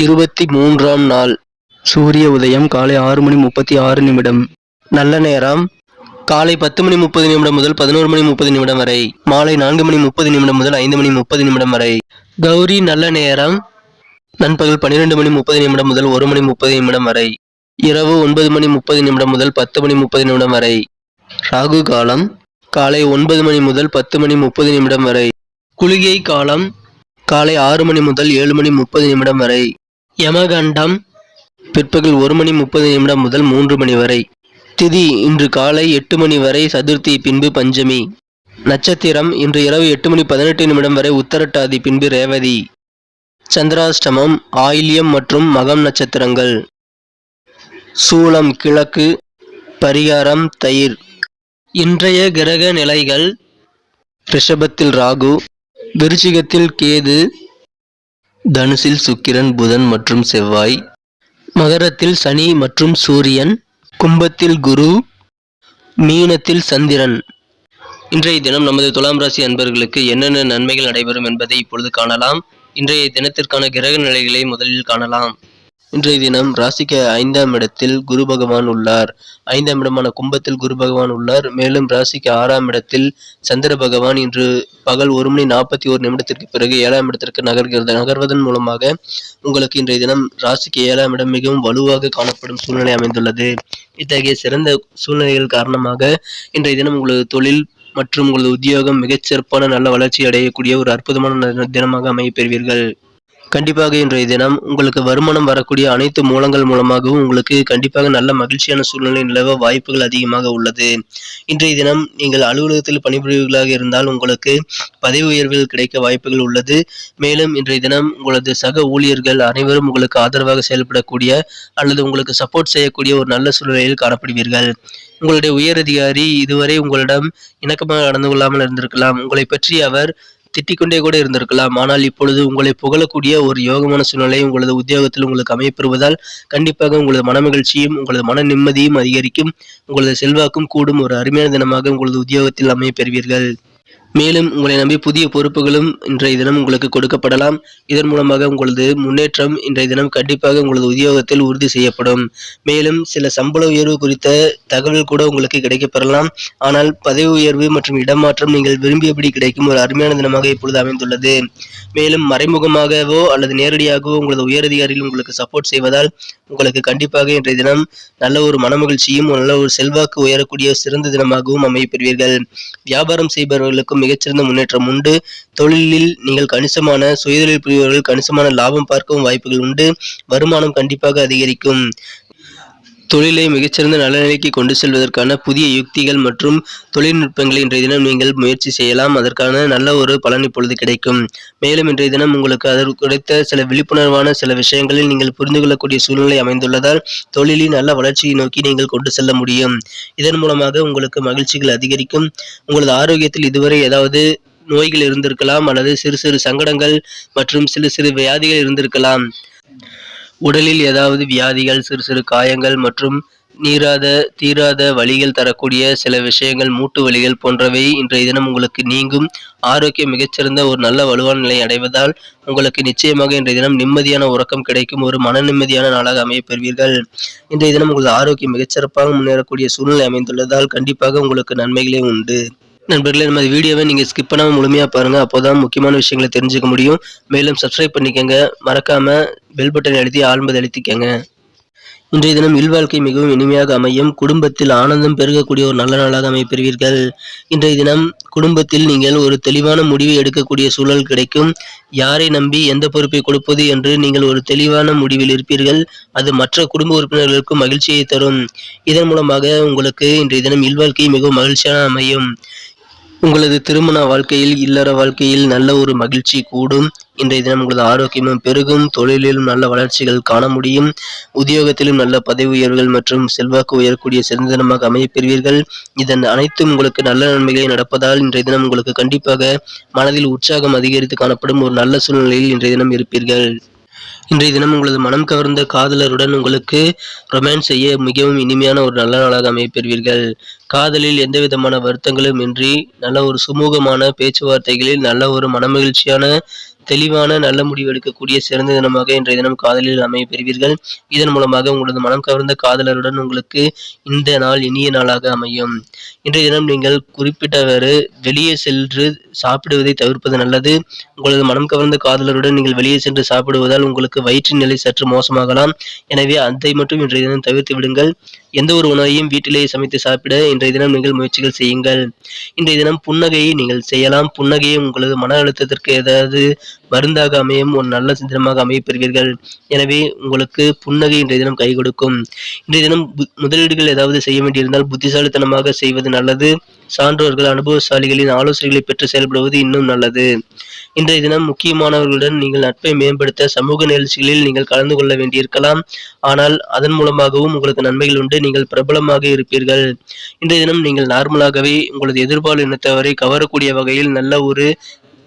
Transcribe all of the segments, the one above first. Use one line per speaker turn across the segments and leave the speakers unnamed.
இருபத்தி மூன்றாம் நாள் சூரிய உதயம் காலை ஆறு மணி முப்பத்தி ஆறு நிமிடம் நல்ல நேரம் காலை பத்து மணி முப்பது நிமிடம் முதல் பதினோரு மணி முப்பது நிமிடம் வரை மாலை நான்கு மணி முப்பது நிமிடம் முதல் ஐந்து மணி முப்பது நிமிடம் வரை கௌரி நல்ல நேரம் நண்பகல் பன்னிரெண்டு மணி முப்பது நிமிடம் முதல் ஒரு மணி முப்பது நிமிடம் வரை இரவு ஒன்பது மணி முப்பது நிமிடம் முதல் பத்து மணி முப்பது நிமிடம் வரை ராகு காலம் காலை ஒன்பது மணி முதல் பத்து மணி முப்பது நிமிடம் வரை குளிகை காலம் காலை ஆறு மணி முதல் ஏழு மணி முப்பது நிமிடம் வரை யமகண்டம். பிற்பகல் ஒரு மணி முப்பது நிமிடம் முதல் மூன்று மணி வரை. திதி இன்று காலை எட்டு மணி வரை சதுர்த்தி பின்பு பஞ்சமி. நட்சத்திரம் இன்று இரவு எட்டு மணி பதினெட்டு நிமிடம் வரை உத்தரட்டாதி பின்பு ரேவதி. சந்திராஷ்டமம் ஆயில்யம் மற்றும் மகம் நட்சத்திரங்கள். சூலம் கிழக்கு பரிகாரம் தயிர். இன்றைய கிரக நிலைகள் ரிஷபத்தில் ராகு விருச்சிகத்தில் கேது தனுசில் சுக்கிரன் புதன் மற்றும் செவ்வாய். மகரத்தில் சனி மற்றும் சூரியன். கும்பத்தில் குரு. மீனத்தில் சந்திரன். இன்றைய தினம் நமது துலாம் ராசி அன்பர்களுக்கு என்னென்ன நன்மைகள் நடைபெறும் என்பதை இப்பொழுது காணலாம். இன்றைய தினத்திற்கான கிரக நிலைகளை முதலில் காணலாம். இன்றைய தினம் ராசிக்கு ஐந்தாம் இடத்தில் குரு பகவான் உள்ளார். ஐந்தாம் இடமான கும்பத்தில் குரு பகவான் உள்ளார். மேலும் ராசிக்கு ஆறாம் இடத்தில் சந்திர பகவான் இன்று பகல் ஒரு மணி நாற்பத்தி ஒரு நிமிடத்திற்கு பிறகு ஏழாம் இடத்திற்கு நகர்கிறது. நகர்வதன் மூலமாக உங்களுக்கு இன்றைய தினம் ராசிக்கு ஏழாம் இடம் மிகவும் வலுவாக காணப்படும் சூழ்நிலை அமைந்துள்ளது. இத்தகைய சிறந்த சூழ்நிலைகள் காரணமாக இன்றைய தினம் உங்களது தொழில் மற்றும் உங்களது உத்தியோகம் மிகச்சிறப்பான நல்ல வளர்ச்சி அடையக்கூடிய ஒரு அற்புதமான தினமாக அமைய பெறுவீர்கள். கண்டிப்பாக இன்றைய தினம் உங்களுக்கு வருமானம் வரக்கூடிய அனைத்து மூலங்கள் மூலமாகவும் உங்களுக்கு கண்டிப்பாக நல்ல மகிழ்ச்சியான சூழ்நிலை நிலவ வாய்ப்புகள் அதிகமாக உள்ளது. இன்றைய தினம் நீங்கள் அலுவலகத்தில் பணிபுரிவர்களாக இருந்தால் உங்களுக்கு பதவி உயர்வுகள் கிடைக்க வாய்ப்புகள் உள்ளது. மேலும் இன்றைய தினம் உங்களது சக ஊழியர்கள் அனைவரும் உங்களுக்கு ஆதரவாக செயல்படக்கூடிய அல்லது உங்களுக்கு சப்போர்ட் செய்யக்கூடிய ஒரு நல்ல சூழ்நிலையில் காணப்படுவீர்கள். உங்களுடைய உயர் அதிகாரி இதுவரை உங்களிடம் இணக்கமாக நடந்து கொள்ளாமல் இருந்திருக்கலாம். உங்களை பற்றி அவர் திட்டிக்கொண்டே கூட இருந்திருக்கலாம். ஆனால் இப்பொழுது உங்களை புகழக்கூடிய ஒரு யோகமான சூழ்நிலை உங்களது உத்தியோகத்தில் உங்களுக்கு அமையப்பெறுவதால் கண்டிப்பாக உங்களது மனமகிழ்ச்சியும் உங்களது மன நிம்மதியும் அதிகரிக்கும் உங்களது செல்வாக்கும் கூடும். ஒரு அருமையான தினமாக உங்களது உத்தியோகத்தில் அமைய பெறுவீர்கள் மேலும் உங்களை நம்பி புதிய பொறுப்புகளும் இன்றைய தினம் உங்களுக்கு கொடுக்கப்படலாம். இதன் மூலமாக உங்களது முன்னேற்றம் இன்றைய தினம் கண்டிப்பாக உங்களது உத்தியோகத்தில் உறுதி செய்யப்படும். மேலும் சில சம்பள உயர்வு குறித்த தகவல் கூட உங்களுக்கு கிடைக்கப்பெறலாம். ஆனால் பதவி உயர்வு மற்றும் இடமாற்றம் நீங்கள் விரும்பியபடி கிடைக்கும் ஒரு அருமையான தினமாக இப்பொழுது அமைந்துள்ளது. மேலும் மறைமுகமாகவோ அல்லது நேரடியாகவோ உங்களது உயரதிகாரிகள் உங்களுக்கு சப்போர்ட் செய்வதால் உங்களுக்கு கண்டிப்பாக இன்றைய தினம் நல்ல ஒரு மனமகிழ்ச்சியும் நல்ல ஒரு செல்வாக்கு உயரக்கூடிய சிறந்த தினமாகவும் அமையப்பெறுவீர்கள் வியாபாரம் செய்பவர்களுக்கும் மிகச்சிறந்த முன்னேற்றம் உண்டு. தொழிலில் நீங்கள் கணிசமான சுயதொழில் புரிபவர்கள் கணிசமான லாபம் பார்க்கவும் வாய்ப்புகள் உண்டு. வருமானம் கண்டிப்பாக அதிகரிக்கும். தொழிலை மிகச்சிறந்த நல்ல நிலைக்கு கொண்டு செல்வதற்கான புதிய யுக்திகள் மற்றும் தொழில்நுட்பங்களை இன்றைய தினம் நீங்கள் முயற்சி செய்யலாம். அதற்கான நல்ல ஒரு பலன் இப்பொழுது கிடைக்கும். மேலும் இன்றைய தினம் உங்களுக்கு அதற்கு கிடைத்த சில விழிப்புணர்வான சில விஷயங்களில் நீங்கள் புரிந்து கொள்ளக்கூடிய சூழ்நிலை அமைந்துள்ளதால் தொழிலில் நல்ல வளர்ச்சியை நோக்கி நீங்கள் கொண்டு செல்ல முடியும். இதன் மூலமாக உங்களுக்கு மகிழ்ச்சிகள் அதிகரிக்கும். உங்களது ஆரோக்கியத்தில் இதுவரை ஏதாவது நோய்கள் இருந்திருக்கலாம் அல்லது சிறு சிறு சங்கடங்கள் மற்றும் சிறு சிறு வியாதிகள் இருந்திருக்கலாம். உடலில் ஏதாவது வியாதிகள் சிறு சிறு காயங்கள் மற்றும் நீராத தீராத வலிகள் தரக்கூடிய சில விஷயங்கள் மூட்டு வலிகள் போன்றவை இன்றைய தினம் உங்களுக்கு நீங்கும். ஆரோக்கியம் மிகச்சிறந்த ஒரு நல்ல வலுவான நிலை அடைவதால் உங்களுக்கு நிச்சயமாக இன்றைய தினம் நிம்மதியான உறக்கம் கிடைக்கும். ஒரு மன நிம்மதியான நாளாக அமைய பெறுவீர்கள். இன்றைய தினம் உங்களது ஆரோக்கியம் மிகச்சிறப்பாக முன்னேறக்கூடிய சூழ்நிலை அமைந்துள்ளதால் கண்டிப்பாக உங்களுக்கு நன்மைகளே உண்டு. நண்பர்களே நம்ம வீடியோவை நீங்கள் ஸ்கிப் பண்ணாமல் முழுமையாக பாருங்கள் அப்போ தான் முக்கியமான விஷயங்களை தெரிஞ்சுக்க முடியும். மேலும் சப்ஸ்கிரைப் பண்ணிக்கோங்க. மறக்காமல் பெல் பட்டன் அழுத்தி ஆழ்மதி அழுத்திக்கங்க. இன்றைய தினம் இல்வாழ்க்கை மிகவும் இனிமையாக அமையும். குடும்பத்தில் ஆனந்தம் பெருகக்கூடிய ஒரு நல்ல நாளாக அமைப்பெறுவீர்கள் இன்றைய தினம் குடும்பத்தில் நீங்கள் ஒரு தெளிவான முடிவை எடுக்கக்கூடிய சூழல் கிடைக்கும். யாரை நம்பி எந்த பொறுப்பை கொடுப்பது என்று நீங்கள் ஒரு தெளிவான முடிவில் இருப்பீர்கள். அது மற்ற குடும்ப உறுப்பினர்களுக்கும் மகிழ்ச்சியை தரும். இதன் மூலமாக உங்களுக்கு இன்றைய தினம் இல்வாழ்க்கை மிகவும் மகிழ்ச்சியான அமையும். உங்களது திருமண வாழ்க்கையில் இல்லற வாழ்க்கையில் நல்ல ஒரு மகிழ்ச்சி கூடும். இன்றைய தினம் உங்களது ஆரோக்கியமும் பெருகும். தொழிலிலும் நல்ல வளர்ச்சிகள் காண முடியும். உத்தியோகத்திலும் நல்ல பதவி உயர்வுகள் மற்றும் செல்வாக்கு உயரக்கூடிய சிறந்த தினமாக அமையப்பெறுவீர்கள். இதன் அனைத்தும் உங்களுக்கு நல்ல நன்மைகளை நடப்பதால் இன்றைய தினம் உங்களுக்கு கண்டிப்பாக மனதில் உற்சாகம் அதிகரித்து காணப்படும் ஒரு நல்ல சூழ்நிலையில் இன்றைய தினம் இருப்பீர்கள். இன்றைய தினம் உங்களது மனம் கவர்ந்த காதலருடன் உங்களுக்கு ரொமான்ஸ் செய்ய மிகவும் இனிமையான ஒரு நல்ல நாளாக அமையப்பெறுவீர்கள். காதலில் எந்த விதமான வருத்தங்களும் இன்றி நல்ல ஒரு சுமூகமான பேச்சுவார்த்தைகளில் நல்ல ஒரு மனமகிழ்ச்சியான தெளிவான நல்ல முடிவு எடுக்கக்கூடிய சிறந்த தினமாக இன்றைய தினம் காதலில் அமைய பெறுவீர்கள். இதன் மூலமாக உங்களது மனம் கவர்ந்த காதலருடன் உங்களுக்கு இந்த நாள் இனிய நாளாக அமையும். இன்றைய தினம் நீங்கள் குறிப்பிட்டவாறு வெளியே சென்று சாப்பிடுவதை தவிர்ப்பது நல்லது. உங்களது மனம் கவர்ந்த காதலருடன் நீங்கள் வெளியே சென்று சாப்பிடுவதால் உங்களுக்கு வயிற்றின் நிலை சற்று மோசமாகலாம். எனவே அதை மட்டும் இன்றைய தினம் தவிர்த்து விடுங்கள். எந்த ஒரு உணவையும் வீட்டிலேயே சமைத்து சாப்பிட இன்றைய தினம் நீங்கள் முயற்சிகள் செய்யுங்கள். இன்றைய தினம் புன்னகையை நீங்கள் செய்யலாம். புன்னகையை உங்களது மன அழுத்தத்திற்கு ஏதாவது மருந்தாக அமையும் ஒரு நல்ல சிந்தனமாக அமைய பெறுவீர்கள். எனவே உங்களுக்கு புன்னகை இன்றைய தினம் கை கொடுக்கும். இன்றைய தினம் முதலீடுகள் ஏதாவது செய்ய வேண்டியிருந்தால் புத்திசாலித்தனமாக செய்வது நல்லது. சான்றோர்கள் அனுபவசாலிகளின் ஆலோசனைகளை பெற்று செயல்படுவது இன்னும் நல்லது. இன்றைய தினம் முக்கியமானவர்களுடன் நீங்கள் நட்பை மேம்படுத்த சமூக நிகழ்ச்சிகளில் நீங்கள் கலந்து கொள்ள வேண்டியிருக்கலாம். ஆனால் அதன் மூலமாகவும் உங்களுக்கு நன்மைகள் உண்டு. நீங்கள் பிரபலமாக இருப்பீர்கள். இன்றைய தினம் நீங்கள் நார்மலாகவே உங்களது எதிர்பால் இனத்தவரை கவரக்கூடிய வகையில் நல்ல ஒரு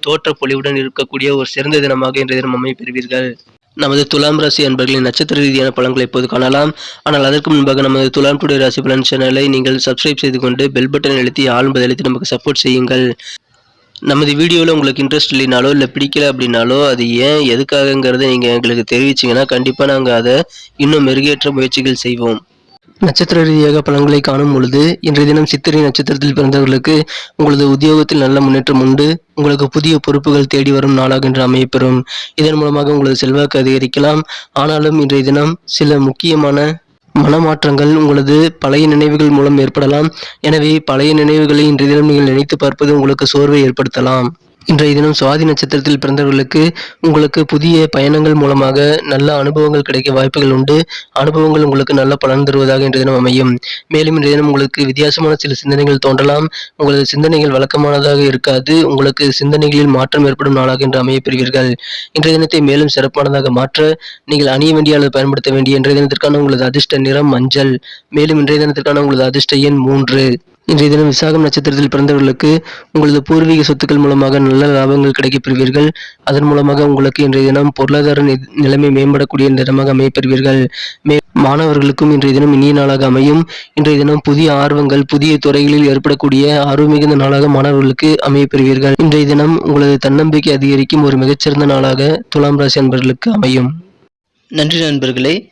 தோற்ற பொலிவுடன் இருக்கக்கூடிய ஒரு சிறந்த தினமாக இன்றைய தினம் அமைப்பெறுவீர்கள் நமது துலாம் ராசி அன்பர்களின் நட்சத்திர ரீதியான பலன்களை இப்போது காணலாம். ஆனால் அதற்கு முன்பாக நமது துலாம் டுடே ராசி பலன் சேனலை நீங்கள் சப்ஸ்கிரைப் செய்து கொண்டு பெல் பட்டன் அழுத்தி ஆளும் பதிலளித்து நமக்கு சப்போர்ட் செய்யுங்கள். நமது வீடியோவில் உங்களுக்கு இன்ட்ரெஸ்ட் இல்லைனாலோ இல்லை பிடிக்கல அப்படின்னாலோ அது ஏன் எதுக்காகங்கிறத நீங்கள் எங்களுக்கு தெரிவிச்சிங்கன்னா கண்டிப்பாக நாங்கள் அதை இன்னும் மெருகேற்ற முயற்சிகள் செய்வோம். நட்சத்திர ரீதியாக பலன்களை காணும் பொழுது இன்றைய தினம் சித்திரை நட்சத்திரத்தில் பிறந்தவர்களுக்கு உங்களது உத்தியோகத்தில் நல்ல முன்னேற்றம் உண்டு. உங்களுக்கு புதிய பொறுப்புகள் தேடி வரும் நாளாக இன்று அமையப்பெறும். இதன் மூலமாக உங்களது செல்வாக்கு அதிகரிக்கலாம். ஆனாலும் இன்றைய தினம் சில முக்கியமான மனமாற்றங்கள் உங்களது பழைய நினைவுகள் மூலம் ஏற்படலாம். எனவே பழைய நினைவுகளை இன்றைய தினம் நீங்கள் நினைத்து பார்ப்பது உங்களுக்கு சோர்வை ஏற்படுத்தலாம். இன்றைய தினம் சுவாதி நட்சத்திரத்தில் பிறந்தவர்களுக்கு உங்களுக்கு புதிய பயணங்கள் மூலமாக நல்ல அனுபவங்கள் கிடைக்க வாய்ப்புகள் உண்டு. அனுபவங்கள் உங்களுக்கு நல்ல பலன் தருவதாக இன்றைய தினம் அமையும். மேலும் இன்றைய தினம் உங்களுக்கு வித்தியாசமான சில சிந்தனைகள் தோன்றலாம். உங்களது சிந்தனைகள் வழக்கமானதாக இருக்காது. உங்களுக்கு சிந்தனைகளில் மாற்றம் ஏற்படும் நாளாக இன்று அமையப் பெறுவீர்கள். இன்றைய தினத்தை மேலும் சிறப்பானதாக மாற்ற நீங்கள் அணிய வேண்டிய அல்லது பயன்படுத்த வேண்டிய இன்றைய தினத்திற்கான உங்களது அதிர்ஷ்ட நிறம் மஞ்சள். மேலும் இன்றைய தினத்திற்கான உங்களது அதிர்ஷ்ட எண் மூன்று. இன்றைய தினம் விசாகம் நட்சத்திரத்தில் பிறந்தவர்களுக்கு உங்களது பூர்வீக சொத்துக்கள் மூலமாக நல்ல லாபங்கள் கிடைக்கப் பெறுவீர்கள் அதன் மூலமாக உங்களுக்கு இன்றைய தினம் பொருளாதார நி- நிலைமை மேம்படக்கூடிய தினமாக அமையப்பெறுவீர்கள். மே மாணவர்களுக்கும் இன்றைய தினம் இனிய நாளாக அமையும். இன்றைய தினம் புதிய ஆர்வங்கள் புதிய துறைகளில் ஏற்படக்கூடிய ஆர்வம் மிகுந்த நாளாக மாணவர்களுக்கு அமையப்பெறுவீர்கள். இன்றைய தினம் உங்களது தன்னம்பிக்கை அதிகரிக்கும் ஒரு மிகச்சிறந்த நாளாக துலாம் ராசி அன்பர்களுக்கு அமையும். நன்றி நண்பர்களே.